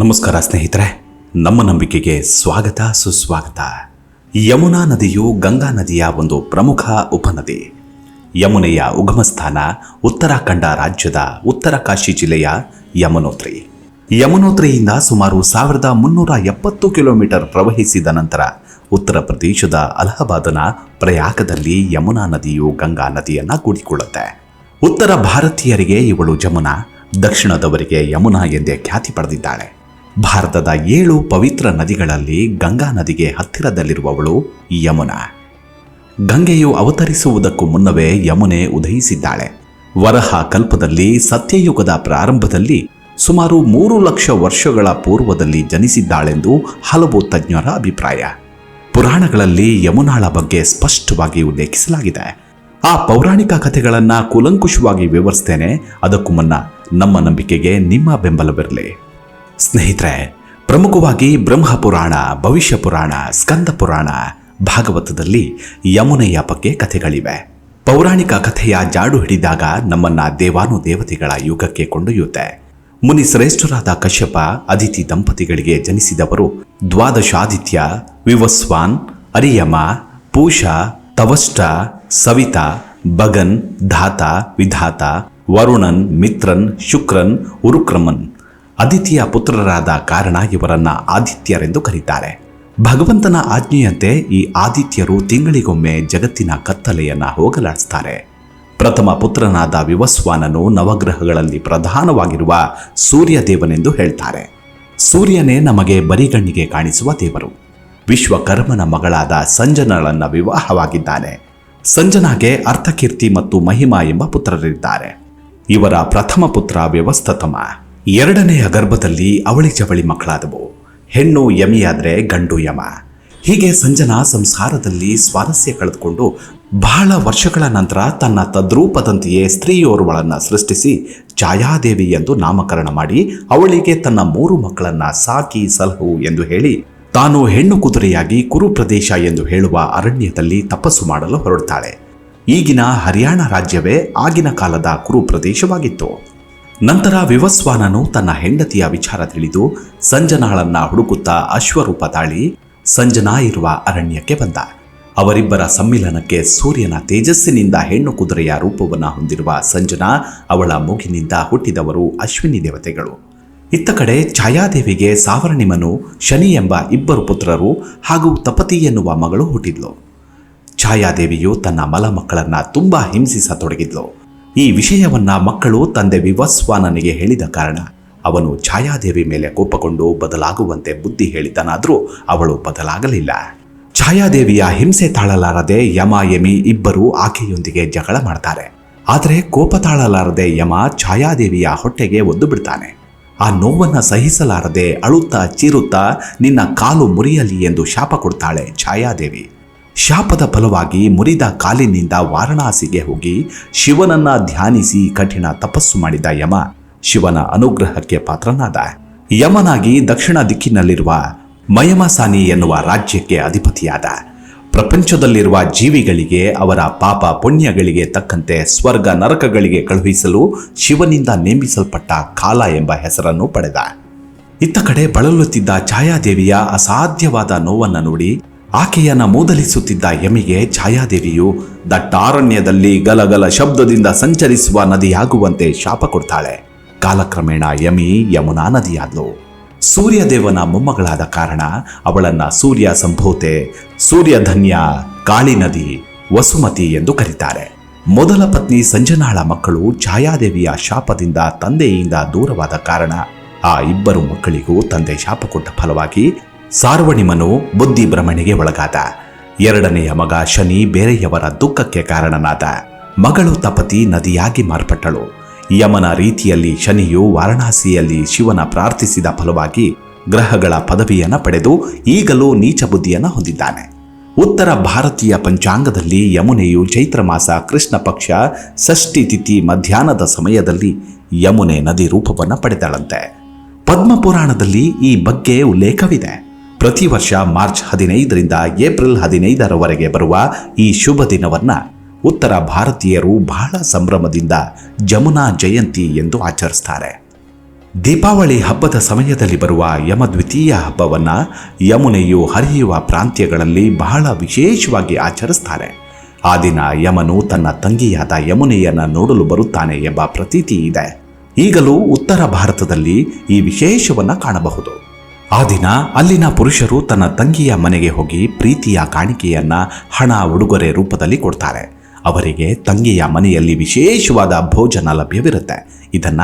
ನಮಸ್ಕಾರ ಸ್ನೇಹಿತರೆ, ನಮ್ಮ ನಂಬಿಕೆಗೆ ಸ್ವಾಗತ, ಸುಸ್ವಾಗತ. ಯಮುನಾ ನದಿಯು ಗಂಗಾ ನದಿಯ ಒಂದು ಪ್ರಮುಖ ಉಪನದಿ. ಯಮುನೆಯ ಉಗಮಸ್ಥಾನ ಉತ್ತರಾಖಂಡ ರಾಜ್ಯದ ಉತ್ತರ ಕಾಶಿ ಜಿಲ್ಲೆಯ ಯಮುನೋತ್ರಿ. ಯಮುನೋತ್ರಿಯಿಂದ ಸುಮಾರು ಸಾವಿರದ ಮುನ್ನೂರ ಎಪ್ಪತ್ತು ಕಿಲೋಮೀಟರ್ ಪ್ರವಹಿಸಿದ ನಂತರ ಉತ್ತರ ಪ್ರದೇಶದ ಅಲಹಾಬಾದನ ಪ್ರಯಾಗದಲ್ಲಿ ಯಮುನಾ ನದಿಯು ಗಂಗಾ ನದಿಯನ್ನ ಕೂಡಿಕೊಳ್ಳುತ್ತೆ. ಉತ್ತರ ಭಾರತೀಯರಿಗೆ ಇವಳು ಜಮುನಾ, ದಕ್ಷಿಣದವರಿಗೆ ಯಮುನಾ ಎಂದೇ ಖ್ಯಾತಿ ಪಡೆದಿದ್ದಾಳೆ. ಭಾರತದ ಏಳು ಪವಿತ್ರ ನದಿಗಳಲ್ಲಿ ಗಂಗಾ ನದಿಗೆ ಹತ್ತಿರದಲ್ಲಿರುವವಳು ಯಮುನಾ. ಗಂಗೆಯು ಅವತರಿಸುವುದಕ್ಕೂ ಮುನ್ನವೇ ಯಮುನೆ ಉದಯಿಸಿದ್ದಾಳೆ. ವರಹ ಕಲ್ಪದಲ್ಲಿ ಸತ್ಯಯುಗದ ಪ್ರಾರಂಭದಲ್ಲಿ ಸುಮಾರು ಮೂರು ಲಕ್ಷ ವರ್ಷಗಳ ಪೂರ್ವದಲ್ಲಿ ಜನಿಸಿದ್ದಾಳೆಂದು ಹಲವು ತಜ್ಞರ ಅಭಿಪ್ರಾಯ. ಪುರಾಣಗಳಲ್ಲಿ ಯಮುನಾಳ ಬಗ್ಗೆ ಸ್ಪಷ್ಟವಾಗಿ ಉಲ್ಲೇಖಿಸಲಾಗಿದೆ. ಆ ಪೌರಾಣಿಕ ಕಥೆಗಳನ್ನು ಕೂಲಂಕುಷವಾಗಿ ವಿವರಿಸ್ತೇನೆ. ಅದಕ್ಕೂ ಮುನ್ನ ನಮ್ಮ ನಂಬಿಕೆಗೆ ನಿಮ್ಮ ಬೆಂಬಲವಿರಲಿ. ಸ್ನೇಹಿತರೆ, ಪ್ರಮುಖವಾಗಿ ಬ್ರಹ್ಮ ಪುರಾಣ, ಭವಿಷ್ಯ ಪುರಾಣ, ಸ್ಕಂದ ಪುರಾಣ, ಭಾಗವತದಲ್ಲಿ ಯಮುನೆಯ ಬಗ್ಗೆ ಕಥೆಗಳಿವೆ. ಪೌರಾಣಿಕ ಕಥೆಯ ಜಾಡು ಹಿಡಿದಾಗ ನಮ್ಮನ್ನ ದೇವಾನು ದೇವತೆಗಳ ಯುಗಕ್ಕೆ ಕೊಂಡೊಯ್ಯುತ್ತೆ. ಮುನಿ ಶ್ರೇಷ್ಠರಾದ ಕಶ್ಯಪ, ಅದಿತಿ ದಂಪತಿಗಳಿಗೆ ಜನಿಸಿದವರು ದ್ವಾದಶಾದಿತ್ಯ, ವಿವಸ್ವಾನ್, ಅರಿಯಮ, ಪೂಷ, ತವಷ್ಟ, ಸವಿತಾ ಬಗನ್ ಧಾತ, ವಿಧಾತ, ವರುಣನ್, ಮಿತ್ರನ್, ಶುಕ್ರನ್, ಉರುಕ್ರಮನ್. ಅದಿತಿಯ ಪುತ್ರರಾದ ಕಾರಣ ಇವರನ್ನ ಆದಿತ್ಯರೆಂದು ಕರೀತಾರೆ. ಭಗವಂತನ ಆಜ್ಞೆಯಂತೆ ಈ ಆದಿತ್ಯರು ತಿಂಗಳಿಗೊಮ್ಮೆ ಜಗತ್ತಿನ ಕತ್ತಲೆಯನ್ನ ಹೋಗಲಾಡಿಸ್ತಾರೆ. ಪ್ರಥಮ ಪುತ್ರನಾದ ವಿವಸ್ವಾನನು ನವಗ್ರಹಗಳಲ್ಲಿ ಪ್ರಧಾನವಾಗಿರುವ ಸೂರ್ಯ ದೇವನೆಂದು ಹೇಳ್ತಾರೆ. ಸೂರ್ಯನೇ ನಮಗೆ ಬರಿಗಣ್ಣಿಗೆ ಕಾಣಿಸುವ ದೇವರು. ವಿಶ್ವಕರ್ಮನ ಮಗಳಾದ ಸಂಜನಳನ್ನ ವಿವಾಹವಾಗಿದ್ದಾನೆ. ಸಂಜನಾಗೆ ಅರ್ಥಕೀರ್ತಿ ಮತ್ತು ಮಹಿಮಾ ಎಂಬ ಪುತ್ರರಿದ್ದಾರೆ. ಇವರ ಪ್ರಥಮ ಪುತ್ರ ವ್ಯವಸ್ಥತಮ. ಎರಡನೆಯ ಗರ್ಭದಲ್ಲಿ ಅವಳಿ ಚವಳಿ ಮಕ್ಕಳಾದವು. ಹೆಣ್ಣು ಯಮಿಯಾದರೆ ಗಂಡು ಯಮ. ಹೀಗೆ ಸಂಜನಾ ಸಂಸಾರದಲ್ಲಿ ಸ್ವಾರಸ್ಯ ಕಳೆದುಕೊಂಡು ಬಹಳ ವರ್ಷಗಳ ನಂತರ ತನ್ನ ತದ್ರೂಪದಂತೆಯೇ ಸ್ತ್ರೀಯೋರ್ವಳನ್ನು ಸೃಷ್ಟಿಸಿ ಛಾಯಾದೇವಿ ಎಂದು ನಾಮಕರಣ ಮಾಡಿ ಅವಳಿಗೆ ತನ್ನ ಮೂರು ಮಕ್ಕಳನ್ನ ಸಾಕಿ ಸಲಹು ಎಂದು ಹೇಳಿ ತಾನು ಹೆಣ್ಣು ಕುದುರೆಯಾಗಿ ಕುರು ಪ್ರದೇಶ ಎಂದು ಹೇಳುವ ಅರಣ್ಯದಲ್ಲಿ ತಪಸ್ಸು ಮಾಡಲು ಹೊರಡ್ತಾಳೆ. ಈಗಿನ ಹರಿಯಾಣ ರಾಜ್ಯವೇ ಆಗಿನ ಕಾಲದ ಕುರು ಪ್ರದೇಶವಾಗಿತ್ತು ನಂತರ ವಿವಸ್ವಾನನು ತನ್ನ ಹೆಂಡತಿಯ ವಿಚಾರ ತಿಳಿದು ಸಂಜನಾಳನ್ನ ಹುಡುಕುತ್ತಾ ಅಶ್ವರೂಪ ತಾಳಿ ಸಂಜನಾ ಇರುವ ಅರಣ್ಯಕ್ಕೆ ಬಂದ. ಅವರಿಬ್ಬರ ಸಮ್ಮಿಲನಕ್ಕೆ ಸೂರ್ಯನ ತೇಜಸ್ಸಿನಿಂದ ಹೆಣ್ಣು ಕುದುರೆಯ ರೂಪವನ್ನು ಹೊಂದಿರುವ ಸಂಜನಾ ಅವಳ ಮೂಗಿನಿಂದ ಹುಟ್ಟಿದವರು ಅಶ್ವಿನಿ ದೇವತೆಗಳು. ಇತ್ತ ಕಡೆ ಛಾಯಾದೇವಿಗೆ ಸಾವರ್ಣಿಮನು ಶನಿ ಎಂಬ ಇಬ್ಬರು ಪುತ್ರರು ಹಾಗೂ ತಪತಿ ಎನ್ನುವ ಮಗಳು ಹುಟ್ಟಿದ್ಲು. ಛಾಯಾದೇವಿಯು ತನ್ನ ಮಲ ಮಕ್ಕಳನ್ನ ತುಂಬಾ ಹಿಂಸಿಸತೊಡಗಿದ್ಲು. ಈ ವಿಷಯವನ್ನ ಮಕ್ಕಳು ತಂದೆ ವಿವಸ್ವಾನನಿಗೆ ಹೇಳಿದ ಕಾರಣ ಅವನು ಛಾಯಾದೇವಿ ಮೇಲೆ ಕೋಪಗೊಂಡು ಬದಲಾಗುವಂತೆ ಬುದ್ಧಿ ಹೇಳಿದನಾದರೂ ಅವಳು ಬದಲಾಗಲಿಲ್ಲ. ಛಾಯಾದೇವಿಯ ಹಿಂಸೆ ತಾಳಲಾರದೆ ಯಮ, ಯಮಿ ಇಬ್ಬರು ಆಕೆಯೊಂದಿಗೆ ಜಗಳ ಮಾಡ್ತಾರೆ. ಆದರೆ ಕೋಪ ತಾಳಲಾರದೆ ಯಮ ಛಾಯಾದೇವಿಯ ಹೊಟ್ಟೆಗೆ ಒದ್ದು ಬಿಡ್ತಾನೆ. ಆ ನೋವನ್ನು ಸಹಿಸಲಾರದೆ ಅಳುತ್ತಾ ಚೀರುತ್ತಾ ನಿನ್ನ ಕಾಲು ಮುರಿಯಲಿ ಎಂದು ಶಾಪ ಕೊಡ್ತಾಳೆ ಛಾಯಾದೇವಿ. ಶಾಪದ ಫಲವಾಗಿ ಮುರಿದ ಕಾಲಿನಿಂದ ವಾರಣಾಸಿಗೆ ಹೋಗಿ ಶಿವನನ್ನ ಧ್ಯಾನಿಸಿ ಕಠಿಣ ತಪಸ್ಸು ಮಾಡಿದ ಯಮ ಶಿವನ ಅನುಗ್ರಹಕ್ಕೆ ಪಾತ್ರನಾದ. ಯಮನಾಗಿ ದಕ್ಷಿಣ ದಿಕ್ಕಿನಲ್ಲಿರುವ ಮಯಮಸಾನಿ ಎನ್ನುವ ರಾಜ್ಯಕ್ಕೆ ಅಧಿಪತಿಯಾದ. ಪ್ರಪಂಚದಲ್ಲಿರುವ ಜೀವಿಗಳಿಗೆ ಅವರ ಪಾಪ ಪುಣ್ಯಗಳಿಗೆ ತಕ್ಕಂತೆ ಸ್ವರ್ಗ ನರಕಗಳಿಗೆ ಕಳುಹಿಸಲು ಶಿವನಿಂದ ನೇಮಿಸಲ್ಪಟ್ಟ ಕಾಲ ಎಂಬ ಹೆಸರನ್ನು ಪಡೆದ. ಇತ್ತ ಕಡೆ ಬಳಲುತ್ತಿದ್ದ ಛಾಯಾದೇವಿಯ ಅಸಾಧ್ಯವಾದ ನೋವನ್ನು ನೋಡಿ ಆಕೆಯನ್ನ ಮೂದಲಿಸುತ್ತಿದ್ದ ಯಮಿಗೆ ಛಾಯಾದೇವಿಯು ದಟ್ಟಾರಣ್ಯದಲ್ಲಿ ಗಲಗಲ ಶಬ್ದದಿಂದ ಸಂಚರಿಸುವ ನದಿಯಾಗುವಂತೆ ಶಾಪ ಕೊಡ್ತಾಳೆ. ಕಾಲಕ್ರಮೇಣ ಯಮಿ ಯಮುನಾ ನದಿಯಾದ್ಲು. ಸೂರ್ಯದೇವನ ಮೊಮ್ಮಗಳಾದ ಕಾರಣ ಅವಳನ್ನ ಸೂರ್ಯ ಸಂಭೂತೆ ಸೂರ್ಯಧನ್ಯ ಕಾಳಿ ನದಿ, ವಸುಮತಿ ಎಂದು ಕರೀತಾರೆ. ಮೊದಲ ಪತ್ನಿ ಸಂಜನಾಳ ಮಕ್ಕಳು ಛಾಯಾದೇವಿಯ ಶಾಪದಿಂದ ತಂದೆಯಿಂದ ದೂರವಾದ ಕಾರಣ ಆ ಇಬ್ಬರು ಮಕ್ಕಳಿಗೂ ತಂದೆ ಶಾಪ ಕೊಟ್ಟ ಫಲವಾಗಿ ಸಾರ್ವಣಿಮನು ಬುದ್ಧಿ ಭ್ರಮಣೆಗೆ ಒಳಗಾದ. ಎರಡನೆಯ ಮಗ ಶನಿ ಬೇರೆಯವರ ದುಃಖಕ್ಕೆ ಕಾರಣನಾದ. ಮಗಳು ತಪತಿ ನದಿಯಾಗಿ ಮಾರ್ಪಟ್ಟಳು. ಯಮನ ರೀತಿಯಲ್ಲಿ ಶನಿಯು ವಾರಣಾಸಿಯಲ್ಲಿ ಶಿವನ ಪ್ರಾರ್ಥಿಸಿದ ಫಲವಾಗಿ ಗ್ರಹಗಳ ಪದವಿಯನ್ನ ಪಡೆದು ಈಗಲೂ ನೀಚ ಬುದ್ಧಿಯನ್ನು ಹೊಂದಿದ್ದಾನೆ. ಉತ್ತರ ಭಾರತೀಯ ಪಂಚಾಂಗದಲ್ಲಿ ಯಮುನೆಯು ಚೈತ್ರ ಮಾಸ ಕೃಷ್ಣ ಪಕ್ಷ ಷಷ್ಠಿ ತಿಥಿ ಮಧ್ಯಾಹ್ನದ ಸಮಯದಲ್ಲಿ ಯಮುನೆ ನದಿ ರೂಪವನ್ನು ಪಡೆದಳಂತೆ. ಪದ್ಮಪುರಾಣದಲ್ಲಿ ಈ ಬಗ್ಗೆ ಉಲ್ಲೇಖವಿದೆ. ಪ್ರತಿ ವರ್ಷ ಮಾರ್ಚ್ ಹದಿನೈದರಿಂದ ಏಪ್ರಿಲ್ ಹದಿನೈದರವರೆಗೆ ಬರುವ ಈ ಶುಭ ದಿನವನ್ನು ಉತ್ತರ ಭಾರತೀಯರು ಬಹಳ ಸಂಭ್ರಮದಿಂದ ಜಮುನಾ ಜಯಂತಿ ಎಂದು ಆಚರಿಸ್ತಾರೆ. ದೀಪಾವಳಿ ಹಬ್ಬದ ಸಮಯದಲ್ಲಿ ಬರುವ ಯಮದ್ವಿತೀಯ ಹಬ್ಬವನ್ನು ಯಮುನೆಯು ಹರಿಯುವ ಪ್ರಾಂತ್ಯಗಳಲ್ಲಿ ಬಹಳ ವಿಶೇಷವಾಗಿ ಆಚರಿಸ್ತಾರೆ. ಆ ದಿನ ಯಮನು ತನ್ನ ತಂಗಿಯಾದ ಯಮುನೆಯನ್ನು ನೋಡಲು ಬರುತ್ತಾನೆ ಎಂಬ ಪ್ರತೀತಿ ಇದೆ. ಈಗಲೂ ಉತ್ತರ ಭಾರತದಲ್ಲಿ ಈ ವಿಶೇಷವನ್ನು ಕಾಣಬಹುದು. ಆ ದಿನ ಅಲ್ಲಿನ ಪುರುಷರು ತನ್ನ ತಂಗಿಯ ಮನೆಗೆ ಹೋಗಿ ಪ್ರೀತಿಯ ಕಾಣಿಕೆಯನ್ನ ಹಣ, ಉಡುಗೊರೆ ರೂಪದಲ್ಲಿ ಕೊಡ್ತಾರೆ. ಅವರಿಗೆ ತಂಗಿಯ ಮನೆಯಲ್ಲಿ ವಿಶೇಷವಾದ ಭೋಜನ ಲಭ್ಯವಿರುತ್ತೆ. ಇದನ್ನ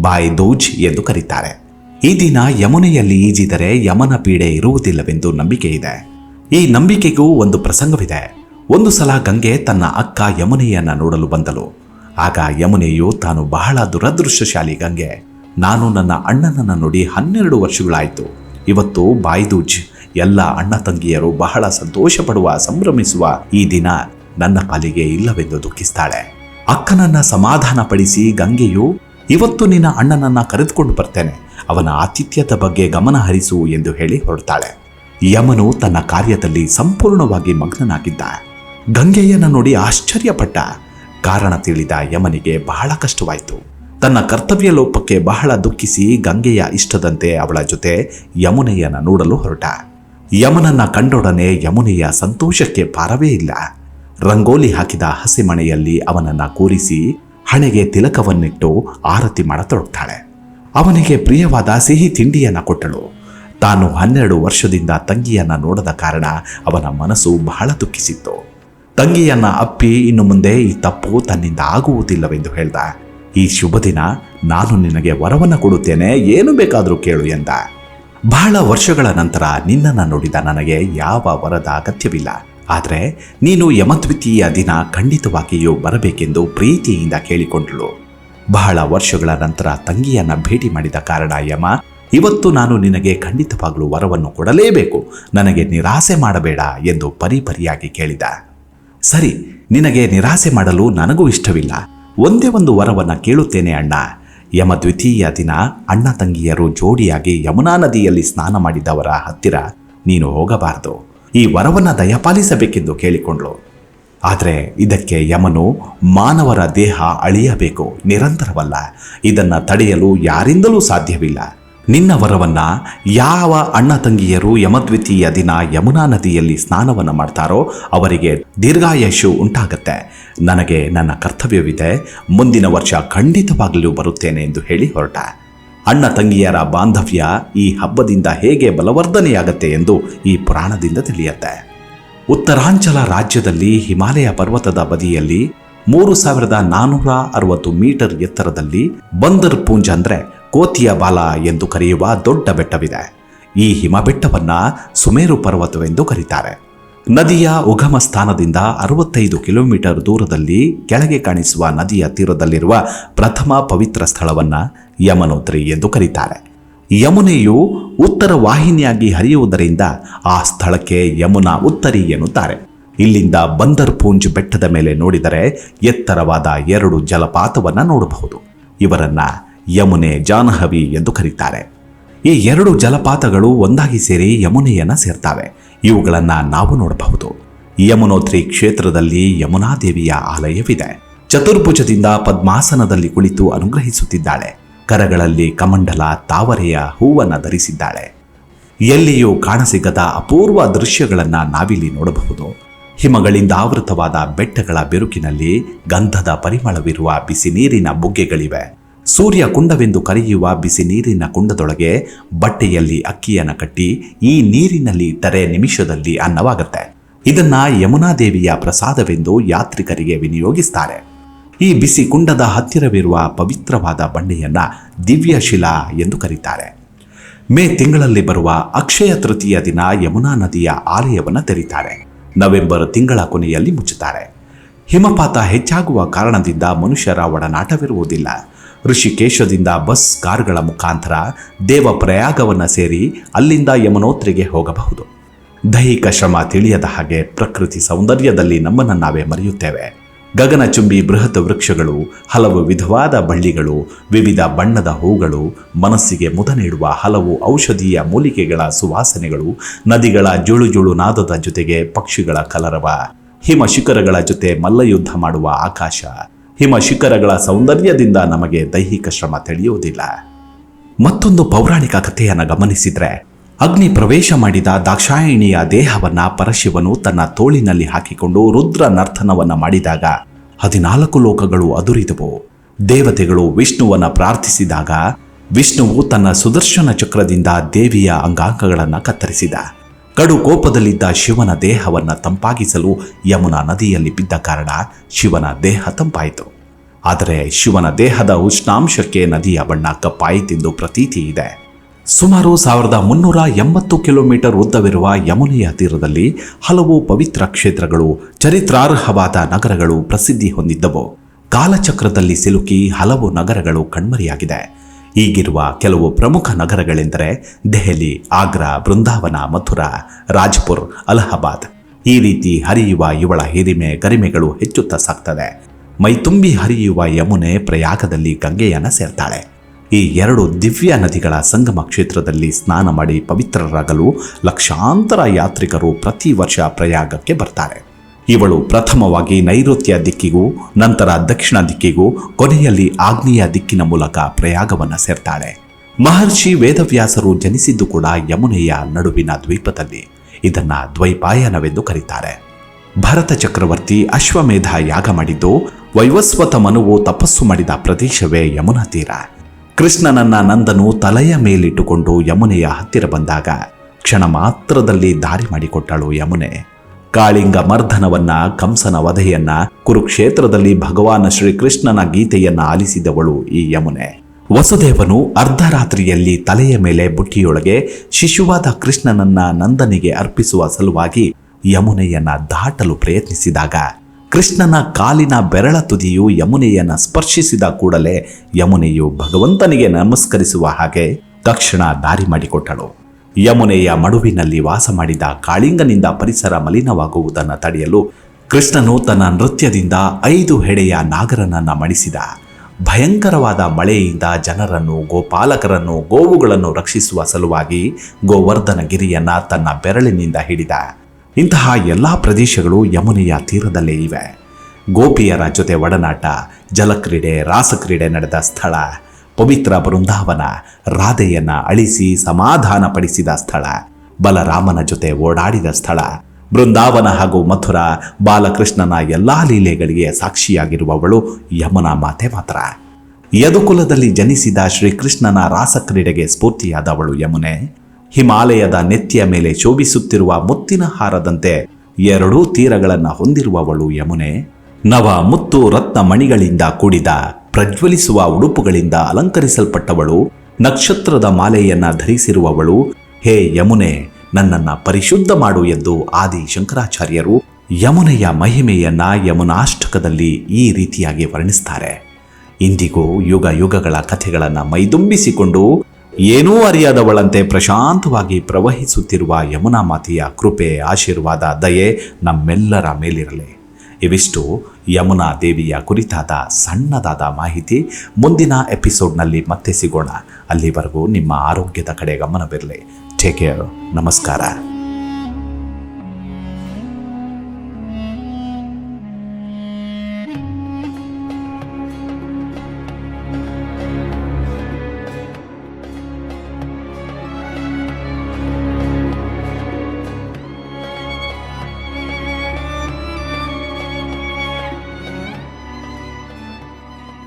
ಬಾಯ್ ದೋಜ್ ಎಂದು ಕರೀತಾರೆ. ಈ ದಿನ ಯಮುನೆಯಲ್ಲಿ ಈಜಿದರೆ ಯಮನ ಪೀಡೆ ಇರುವುದಿಲ್ಲವೆಂದು ನಂಬಿಕೆ ಇದೆ. ಈ ನಂಬಿಕೆಗೂ ಒಂದು ಪ್ರಸಂಗವಿದೆ. ಒಂದು ಸಲ ಗಂಗೆ ತನ್ನ ಅಕ್ಕ ಯಮುನೆಯನ್ನ ನೋಡಲು ಬಂದಳು. ಆಗ ಯಮುನೆಯು ತಾನು ಬಹಳ ದುರದೃಷ್ಟಶಾಲಿ ಗಂಗೆ. ನಾನು ನನ್ನ ಅಣ್ಣನನ್ನು ನೋಡಿ ಹನ್ನೆರಡು ವರ್ಷಗಳಾಯಿತು. ಇವತ್ತು ಬಾಯ್ದೂಜ್, ಎಲ್ಲ ಅಣ್ಣ ತಂಗಿಯರು ಬಹಳ ಸಂತೋಷ ಪಡುವ ಸಂಭ್ರಮಿಸುವ ಈ ದಿನ ನನ್ನ ಪಾಲಿಗೆ ಇಲ್ಲವೆಂದು ದುಃಖಿಸ್ತಾಳೆ. ಅಕ್ಕನನ್ನ ಸಮಾಧಾನಪಡಿಸಿ ಗಂಗೆಯು, ಇವತ್ತು ನಿನ್ನ ಅಣ್ಣನನ್ನ ಕರೆದುಕೊಂಡು ಬರ್ತೇನೆ. ಅವನ ಆತಿಥ್ಯದ ಬಗ್ಗೆ ಗಮನ ಹರಿಸು ಎಂದು ಹೇಳಿ ಹೊರಡ್ತಾಳೆ. ಯಮನು ತನ್ನ ಕಾರ್ಯದಲ್ಲಿ ಸಂಪೂರ್ಣವಾಗಿ ಮಗ್ನನಾಗಿದ್ದ. ಗಂಗೆಯನ್ನ ನೋಡಿ ಆಶ್ಚರ್ಯಪಟ್ಟ. ಕಾರಣ ತಿಳಿದ ಯಮನಿಗೆ ಬಹಳ ಕಷ್ಟವಾಯಿತು. ತನ್ನ ಕರ್ತವ್ಯ ಲೋಪಕ್ಕೆ ಬಹಳ ದುಃಖಿಸಿ ಗಂಗೆಯ ಇಷ್ಟದಂತೆ ಅವಳ ಜೊತೆ ಯಮುನೆಯನ್ನ ನೋಡಲು ಹೊರಟ. ಯಮನನ್ನ ಕಂಡೊಡನೆ ಯಮುನೆಯ ಸಂತೋಷಕ್ಕೆ ಪಾರವೇ ಇಲ್ಲ. ರಂಗೋಲಿ ಹಾಕಿದ ಹಸಿಮಣೆಯಲ್ಲಿ ಅವನನ್ನ ಕೂರಿಸಿ ಹಣೆಗೆ ತಿಲಕವನ್ನಿಟ್ಟು ಆರತಿ ಮಾಡತೊಡಗ್ತಾಳೆ. ಅವನಿಗೆ ಪ್ರಿಯವಾದ ಸಿಹಿ ತಿಂಡಿಯನ್ನ ಕೊಟ್ಟಳು. ತಾನು ಹನ್ನೆರಡು ವರ್ಷದಿಂದ ತಂಗಿಯನ್ನ ನೋಡದ ಕಾರಣ ಅವನ ಮನಸ್ಸು ಬಹಳ ದುಃಖಿಸಿತ್ತು. ತಂಗಿಯನ್ನ ಅಪ್ಪಿ ಇನ್ನು ಮುಂದೆ ಈ ತಪ್ಪು ತನ್ನಿಂದ ಆಗುವುದಿಲ್ಲವೆಂದು ಹೇಳ್ದ. ಈ ಶುಭ ದಿನ ನಾನು ನಿನಗೆ ವರವನ್ನು ಕೊಡುತ್ತೇನೆ, ಏನು ಬೇಕಾದರೂ ಕೇಳು ಎಂದ. ಬಹಳ ವರ್ಷಗಳ ನಂತರ ನಿನ್ನನ್ನು ನೋಡಿದ ನನಗೆ ಯಾವ ವರದ ಅಗತ್ಯವಿಲ್ಲ. ಆದರೆ ನೀನು ಯಮದ್ವಿತೀಯ ದಿನ ಖಂಡಿತವಾಗಿಯೂ ಬರಬೇಕೆಂದು ಪ್ರೀತಿಯಿಂದ ಕೇಳಿಕೊಂಡಳು. ಬಹಳ ವರ್ಷಗಳ ನಂತರ ತಂಗಿಯನ್ನು ಭೇಟಿ ಮಾಡಿದ ಕಾರಣ ಯಮ, ಇವತ್ತು ನಾನು ನಿನಗೆ ಖಂಡಿತವಾಗಲೂ ವರವನ್ನು ಕೊಡಲೇಬೇಕು. ನನಗೆ ನಿರಾಸೆ ಮಾಡಬೇಡ ಎಂದು ಪರಿಪರಿಯಾಗಿ ಕೇಳಿದ. ಸರಿ, ನಿನಗೆ ನಿರಾಸೆ ಮಾಡಲು ನನಗೂ ಇಷ್ಟವಿಲ್ಲ. ಒಂದೇ ಒಂದು ವರವನ್ನು ಕೇಳುತ್ತೇನೆ ಅಣ್ಣ. ಯಮ ದ್ವಿತೀಯ ದಿನ ಅಣ್ಣ ತಂಗಿಯರು ಜೋಡಿಯಾಗಿ ಯಮುನಾ ನದಿಯಲ್ಲಿ ಸ್ನಾನ ಮಾಡಿದವರ ಹತ್ತಿರ ನೀನು ಹೋಗಬಾರದು. ಈ ವರವನ್ನ ದಯಪಾಲಿಸಬೇಕೆಂದು ಕೇಳಿಕೊಂಡ್ಳು. ಆದರೆ ಇದಕ್ಕೆ ಯಮನು ಮಾನವರ ದೇಹ ಅಳಿಯಬೇಕು, ನಿರಂತರವಲ್ಲ. ಇದನ್ನು ತಡೆಯಲು ಯಾರಿಂದಲೂ ಸಾಧ್ಯವಿಲ್ಲ. ನಿನ್ನ ವರವನ್ನ ಯಾವ ಅಣ್ಣ ತಂಗಿಯರು ಯಮದ್ವಿತೀಯ ದಿನ ಯಮುನಾ ನದಿಯಲ್ಲಿ ಸ್ನಾನವನ್ನು ಮಾಡ್ತಾರೋ ಅವರಿಗೆ ದೀರ್ಘಾಯಶು ಉಂಟಾಗತ್ತೆ. ನನಗೆ ನನ್ನ ಕರ್ತವ್ಯವಿದೆ, ಮುಂದಿನ ವರ್ಷ ಖಂಡಿತವಾಗಲೂ ಬರುತ್ತೇನೆ ಎಂದು ಹೇಳಿ ಹೊರಟ. ಅಣ್ಣ ತಂಗಿಯರ ಬಾಂಧವ್ಯ ಈ ಹಬ್ಬದಿಂದ ಹೇಗೆ ಬಲವರ್ಧನೆಯಾಗತ್ತೆ ಎಂದು ಈ ಪುರಾಣದಿಂದ ತಿಳಿಯತ್ತೆ. ಉತ್ತರಾಂಚಲ ರಾಜ್ಯದಲ್ಲಿ ಹಿಮಾಲಯ ಪರ್ವತದ ಬದಿಯಲ್ಲಿ ಮೂರು ಸಾವಿರದ ನಾನ್ನೂರ ಅರವತ್ತು ಮೀಟರ್ ಎತ್ತರದಲ್ಲಿ ಬಂದರ್ ಪೂಂಜ್ ಅಂದ್ರೆ ಕೋತಿಯ ಬಾಲ ಎಂದು ಕರೆಯುವ ದೊಡ್ಡ ಬೆಟ್ಟವಿದೆ. ಈ ಹಿಮಬೆಟ್ಟವನ್ನ ಸುಮೇರು ಪರ್ವತವೆಂದು ಕರೀತಾರೆ. ನದಿಯ ಉಗಮ ಸ್ಥಾನದಿಂದ ಅರವತ್ತೈದು ಕಿಲೋಮೀಟರ್ ದೂರದಲ್ಲಿ ಕೆಳಗೆ ಕಾಣಿಸುವ ನದಿಯ ತೀರದಲ್ಲಿರುವ ಪ್ರಥಮ ಪವಿತ್ರ ಸ್ಥಳವನ್ನ ಯಮನೋತ್ರಿ ಎಂದು ಕರೀತಾರೆ. ಯಮುನೆಯು ಉತ್ತರ ವಾಹಿನಿಯಾಗಿ ಹರಿಯುವುದರಿಂದ ಆ ಸ್ಥಳಕ್ಕೆ ಯಮುನಾ ಉತ್ತರಿ ಎನ್ನುತ್ತಾರೆ. ಇಲ್ಲಿಂದ ಬಂದರ್ ಪೂಂಜ್ ಬೆಟ್ಟದ ಮೇಲೆ ನೋಡಿದರೆ ಎತ್ತರವಾದ ಎರಡು ಜಲಪಾತವನ್ನ ನೋಡಬಹುದು. ಇವರನ್ನ ಯಮುನೆ ಜಾಹ್ನವಿ ಎಂದು ಕರೀತಾರೆ. ಈ ಎರಡು ಜಲಪಾತಗಳು ಒಂದಾಗಿ ಸೇರಿ ಯಮುನೆಯನ್ನ ಸೇರ್ತವೆ. ಇವುಗಳನ್ನ ನಾವು ನೋಡಬಹುದು. ಯಮುನೋತ್ರಿ ಕ್ಷೇತ್ರದಲ್ಲಿ ಯಮುನಾದೇವಿಯ ಆಲಯವಿದೆ. ಚತುರ್ಭುಜದಿಂದ ಪದ್ಮಾಸನದಲ್ಲಿ ಕುಳಿತು ಅನುಗ್ರಹಿಸುತ್ತಿದ್ದಾಳೆ. ಕರಗಳಲ್ಲಿ ಕಮಂಡಲ ತಾವರೆಯ ಹೂವನ್ನು ಧರಿಸಿದ್ದಾಳೆ. ಎಲ್ಲಿಯೂ ಕಾಣಸಿಗದ ಅಪೂರ್ವ ದೃಶ್ಯಗಳನ್ನು ನಾವಿಲ್ಲಿ ನೋಡಬಹುದು. ಹಿಮಗಳಿಂದ ಆವೃತವಾದ ಬೆಟ್ಟಗಳ ಬೆರುಕಿನಲ್ಲಿ ಗಂಧದ ಪರಿಮಳವಿರುವ ಬಿಸಿ ನೀರಿನ ಬುಗ್ಗೆಗಳಿವೆ. ಸೂರ್ಯ ಕುಂಡವೆಂದು ಕರೆಯುವ ಬಿಸಿ ನೀರಿನ ಕುಂಡದೊಳಗೆ ಬಟ್ಟೆಯಲ್ಲಿ ಅಕ್ಕಿಯನ್ನು ಕಟ್ಟಿ ಈ ನೀರಿನಲ್ಲಿ ಇಟ್ಟರೆ ನಿಮಿಷದಲ್ಲಿ ಅನ್ನವಾಗುತ್ತೆ. ಇದನ್ನ ಯಮುನಾದೇವಿಯ ಪ್ರಸಾದವೆಂದು ಯಾತ್ರಿಕರಿಗೆ ವಿನಿಯೋಗಿಸ್ತಾರೆ. ಈ ಬಿಸಿ ಕುಂಡದ ಹತ್ತಿರವಿರುವ ಪವಿತ್ರವಾದ ಬಂಡೆಯನ್ನ ದಿವ್ಯಶಿಲಾ ಎಂದು ಕರೀತಾರೆ. ಮೇ ತಿಂಗಳಲ್ಲಿ ಬರುವ ಅಕ್ಷಯ ತೃತೀಯ ದಿನ ಯಮುನಾ ನದಿಯ ಆಲಯವನ್ನು ತೆರೀತಾರೆ. ನವೆಂಬರ್ ತಿಂಗಳ ಕೊನೆಯಲ್ಲಿ ಮುಚ್ಚುತ್ತಾರೆ. ಹಿಮಪಾತ ಹೆಚ್ಚಾಗುವ ಕಾರಣದಿಂದ ಮನುಷ್ಯರ ಒಡನಾಟವಿರುವುದಿಲ್ಲ. ಋಷಿಕೇಶದಿಂದ ಬಸ್ ಕಾರ್ಗಳ ಮುಖಾಂತರ ದೇವಪ್ರಯಾಗವನ್ನು ಸೇರಿ ಅಲ್ಲಿಂದ ಯಮನೋತ್ರಿಗೆ ಹೋಗಬಹುದು. ದೈಹಿಕ ಶ್ರಮ ತಿಳಿಯದ ಹಾಗೆ ಪ್ರಕೃತಿ ಸೌಂದರ್ಯದಲ್ಲಿ ನಮ್ಮನ್ನು ನಾವೇ ಮರೆಯುತ್ತೇವೆ. ಗಗನಚುಂಬಿ ಬೃಹತ್ ವೃಕ್ಷಗಳು, ಹಲವು ವಿಧವಾದ ಬಳ್ಳಿಗಳು, ವಿವಿಧ ಬಣ್ಣದ ಹೂಗಳು, ಮನಸ್ಸಿಗೆ ಮುದ ನೀಡುವ ಹಲವು ಔಷಧೀಯ ಮೂಲಿಕೆಗಳ ಸುವಾಸನೆಗಳು, ನದಿಗಳ ಜುಳು ಜುಳು ನಾದದ ಜೊತೆಗೆ ಪಕ್ಷಿಗಳ ಕಲರವ, ಹಿಮ ಶಿಖರಗಳ ಜೊತೆ ಮಲ್ಲಯುದ್ಧ ಮಾಡುವ ಆಕಾಶ ಹಿಮ ಶಿಖರಗಳ ಸೌಂದರ್ಯದಿಂದ ನಮಗೆ ದೈಹಿಕ ಶ್ರಮ ತಿಳಿಯುವುದಿಲ್ಲ. ಮತ್ತೊಂದು ಪೌರಾಣಿಕ ಕಥೆಯನ್ನು ಗಮನಿಸಿದರೆ, ಅಗ್ನಿ ಪ್ರವೇಶ ಮಾಡಿದ ದಾಕ್ಷಾಯಿಣಿಯ ದೇಹವನ್ನ ಪರಶಿವನು ತನ್ನ ತೋಳಿನಲ್ಲಿ ಹಾಕಿಕೊಂಡು ರುದ್ರ ನರ್ತನವನ್ನ ಮಾಡಿದಾಗ ಹದಿನಾಲ್ಕು ಲೋಕಗಳು ಅದುರಿದವು. ದೇವತೆಗಳು ವಿಷ್ಣುವನ್ನ ಪ್ರಾರ್ಥಿಸಿದಾಗ ವಿಷ್ಣುವು ತನ್ನ ಸುದರ್ಶನ ಚಕ್ರದಿಂದ ದೇವಿಯ ಅಂಗಾಂಗಗಳನ್ನು ಕತ್ತರಿಸಿದ. ಕಡು ಕೋಪದಲ್ಲಿದ್ದ ಶಿವನ ದೇಹವನ್ನು ತಂಪಾಗಿಸಲು ಯಮುನಾ ನದಿಯಲ್ಲಿ ಬಿದ್ದ ಕಾರಣ ಶಿವನ ದೇಹ ತಂಪಾಯಿತು. ಆದರೆ ಶಿವನ ದೇಹದ ಉಷ್ಣಾಂಶಕ್ಕೆ ನದಿಯ ಬಣ್ಣ ಕಪ್ಪಾಯಿತೆಂದು ಪ್ರತೀತಿ ಇದೆ. ಸುಮಾರು ಸಾವಿರದ ಮುನ್ನೂರ ಎಂಬತ್ತು ಕಿಲೋಮೀಟರ್ ಉದ್ದವಿರುವ ಯಮುನೆಯ ತೀರದಲ್ಲಿ ಹಲವು ಪವಿತ್ರ ಕ್ಷೇತ್ರಗಳು, ಚರಿತ್ರಾರ್ಹವಾದ ನಗರಗಳು ಪ್ರಸಿದ್ಧಿ ಹೊಂದಿದ್ದವು. ಕಾಲಚಕ್ರದಲ್ಲಿ ಸಿಲುಕಿ ಹಲವು ನಗರಗಳು ಕಣ್ಮರೆಯಾಗಿದೆ. ಈಗಿರುವ ಕೆಲವು ಪ್ರಮುಖ ನಗರಗಳೆಂದರೆ ದೆಹಲಿ, ಆಗ್ರಾ, ಬೃಂದಾವನ, ಮಥುರಾ, ರಾಜ್ಪುರ್, ಅಲಹಾಬಾದ್. ಈ ರೀತಿ ಹರಿಯುವ ಇವಳ ಹಿರಿಮೆ ಗರಿಮೆಗಳು ಹೆಚ್ಚುತ್ತಾ ಸಾಗ್ತದೆ. ಮೈತುಂಬಿ ಹರಿಯುವ ಯಮುನೆ ಪ್ರಯಾಗದಲ್ಲಿ ಗಂಗೆಯನ್ನ ಸೇರ್ತಾಳೆ. ಈ ಎರಡು ದಿವ್ಯ ನದಿಗಳ ಸಂಗಮ ಕ್ಷೇತ್ರದಲ್ಲಿ ಸ್ನಾನ ಮಾಡಿ ಪವಿತ್ರರಾಗಲು ಲಕ್ಷಾಂತರ ಯಾತ್ರಿಕರು ಪ್ರತಿ ವರ್ಷ ಪ್ರಯಾಗಕ್ಕೆ ಬರ್ತಾರೆ. ಇವಳು ಪ್ರಥಮವಾಗಿ ನೈಋತ್ಯ ದಿಕ್ಕಿಗೂ, ನಂತರ ದಕ್ಷಿಣ ದಿಕ್ಕಿಗೂ, ಕೊನೆಯಲ್ಲಿ ಆಗ್ನೇಯ ದಿಕ್ಕಿನ ಮೂಲಕ ಪ್ರಯಾಗವನ್ನು ಸೇರ್ತಾಳೆ. ಮಹರ್ಷಿ ವೇದವ್ಯಾಸರು ಜನಿಸಿದ್ದು ಕೂಡ ಯಮುನೆಯ ನಡುವಿನ ದ್ವೀಪದಲ್ಲಿ. ಇದನ್ನ ದ್ವೈಪಾಯನವೆಂದು ಕರೀತಾರೆ. ಭರತ ಚಕ್ರವರ್ತಿ ಅಶ್ವಮೇಧ ಯಾಗ ಮಾಡಿದ್ದು, ವೈವಸ್ವತ ಮನುವು ತಪಸ್ಸು ಮಾಡಿದ ಪ್ರದೇಶವೇ ಯಮುನಾ ತೀರ. ಕೃಷ್ಣನನ್ನ ನಂದನು ತಲೆಯ ಮೇಲಿಟ್ಟುಕೊಂಡು ಯಮುನೆಯ ಹತ್ತಿರ ಬಂದಾಗ ಕ್ಷಣ ಮಾತ್ರದಲ್ಲಿ ದಾರಿ ಮಾಡಿಕೊಟ್ಟಳು ಯಮುನೆ. ಕಾಳಿಂಗ ಮರ್ಧನವನ್ನ ಕಂಸನ ವಧೆಯನ್ನ, ಕುರುಕ್ಷೇತ್ರದಲ್ಲಿ ಭಗವಾನ ಶ್ರೀಕೃಷ್ಣನ ಗೀತೆಯನ್ನ ಆಲಿಸಿದವಳು ಈ ಯಮುನೆ. ವಸುದೇವನು ಅರ್ಧರಾತ್ರಿಯಲ್ಲಿ ತಲೆಯ ಮೇಲೆ ಬುಟ್ಟಿಯೊಳಗೆ ಶಿಶುವಾದ ಕೃಷ್ಣನನ್ನ ನಂದನಿಗೆ ಅರ್ಪಿಸುವ ಸಲುವಾಗಿ ಯಮುನೆಯನ್ನ ದಾಟಲು ಪ್ರಯತ್ನಿಸಿದಾಗ ಕೃಷ್ಣನ ಕಾಲಿನ ಬೆರಳ ತುದಿಯು ಯಮುನೆಯನ್ನ ಸ್ಪರ್ಶಿಸಿದ ಕೂಡಲೇ ಯಮುನೆಯು ಭಗವಂತನಿಗೆ ನಮಸ್ಕರಿಸುವ ಹಾಗೆ ತಕ್ಷಣ ದಾರಿ ಮಾಡಿಕೊಟ್ಟಳು. ಯಮುನೆಯ ಮಡುವಿನಲ್ಲಿ ವಾಸ ಮಾಡಿದ ಕಾಳಿಂಗನಿಂದ ಪರಿಸರ ಮಲಿನವಾಗುವುದನ್ನು ತಡೆಯಲು ಕೃಷ್ಣನು ತನ್ನ ನೃತ್ಯದಿಂದ ಐದು ಹೆಡೆಯ ನಾಗರನನ್ನು ಮಣಿಸಿದ. ಭಯಂಕರವಾದ ಮಳೆಯಿಂದ ಜನರನ್ನು, ಗೋಪಾಲಕರನ್ನು, ಗೋವುಗಳನ್ನು ರಕ್ಷಿಸುವ ಸಲುವಾಗಿ ಗೋವರ್ಧನ ಗಿರಿಯನ್ನ ತನ್ನ ಬೆರಳಿನಿಂದ ಹಿಡಿದ. ಇಂತಹ ಎಲ್ಲ ಪ್ರದೇಶಗಳು ಯಮುನೆಯ ತೀರದಲ್ಲೇ ಇವೆ. ಗೋಪಿಯರ ಜೊತೆ ಒಡನಾಟ, ಜಲಕ್ರೀಡೆ, ರಾಸಕ್ರೀಡೆ ನಡೆದ ಸ್ಥಳ. ಪವಿತ್ರ ಬೃಂದಾವನ ರಾಧೆಯನ್ನ ಅಳಿಸಿ ಸಮಾಧಾನಪಡಿಸಿದ ಸ್ಥಳ. ಬಲರಾಮನ ಜೊತೆ ಓಡಾಡಿದ ಸ್ಥಳ. ಬೃಂದಾವನ ಹಾಗೂ ಮಥುರ ಬಾಲಕೃಷ್ಣನ ಎಲ್ಲಾ ಲೀಲೆಗಳಿಗೆ ಸಾಕ್ಷಿಯಾಗಿರುವವಳು ಯಮುನಾ ಮಾತೆ ಮಾತ್ರ. ಯದುಕುಲದಲ್ಲಿ ಜನಿಸಿದ ಶ್ರೀಕೃಷ್ಣನ ರಾಸಕ್ರೀಡೆಗೆ ಸ್ಫೂರ್ತಿಯಾದವಳು ಯಮುನೆ. ಹಿಮಾಲಯದ ನೆತ್ತಿಯ ಮೇಲೆ ಶೋಭಿಸುತ್ತಿರುವ ಮುತ್ತಿನ ಹಾರದಂತೆ ಎರಡೂ ತೀರಗಳನ್ನು ಹೊಂದಿರುವವಳು ಯಮುನೆ. ನವ ಮುತ್ತು ರತ್ನ ಮಣಿಗಳಿಂದ ಕೂಡಿದ ಪ್ರಜ್ವಲಿಸುವ ಉಡುಪುಗಳಿಂದ ಅಲಂಕರಿಸಲ್ಪಟ್ಟವಳು, ನಕ್ಷತ್ರದ ಮಾಲೆಯನ್ನ ಧರಿಸಿರುವವಳು, ಹೇ ಯಮುನೆ, ನನ್ನನ್ನ ಪರಿಶುದ್ಧ ಮಾಡು ಎಂದು ಆದಿ ಶಂಕರಾಚಾರ್ಯರು ಯಮುನೆಯ ಮಹಿಮೆಯನ್ನ ಯಮುನಾಷ್ಟಕದಲ್ಲಿ ಈ ರೀತಿಯಾಗಿ ವರ್ಣಿಸ್ತಾರೆ. ಇಂದಿಗೂ ಯುಗ ಯುಗಗಳ ಕಥೆಗಳನ್ನು ಮೈದುಂಬಿಸಿಕೊಂಡು ಏನೂ ಅರಿಯದವಳಂತೆ ಪ್ರಶಾಂತವಾಗಿ ಪ್ರವಹಿಸುತ್ತಿರುವ ಯಮುನಾ ಮಾತೆಯ ಕೃಪೆ, ಆಶೀರ್ವಾದ, ದಯೆ ನಮ್ಮೆಲ್ಲರ ಮೇಲಿರಲಿ. ಇವಿಷ್ಟು ಯಮುನಾ ದೇವಿಯ ಕುರಿತಾದ ಸಣ್ಣದಾದ ಮಾಹಿತಿ. ಮುಂದಿನ ಎಪಿಸೋಡ್ನಲ್ಲಿ ಮತ್ತೆ ಸಿಗೋಣ. ಅಲ್ಲಿವರೆಗೂ ನಿಮ್ಮ ಆರೋಗ್ಯದ ಕಡೆ ಗಮನವಿರಲಿ. ಟೇಕ್ ಕೇರ್ ನಮಸ್ಕಾರ.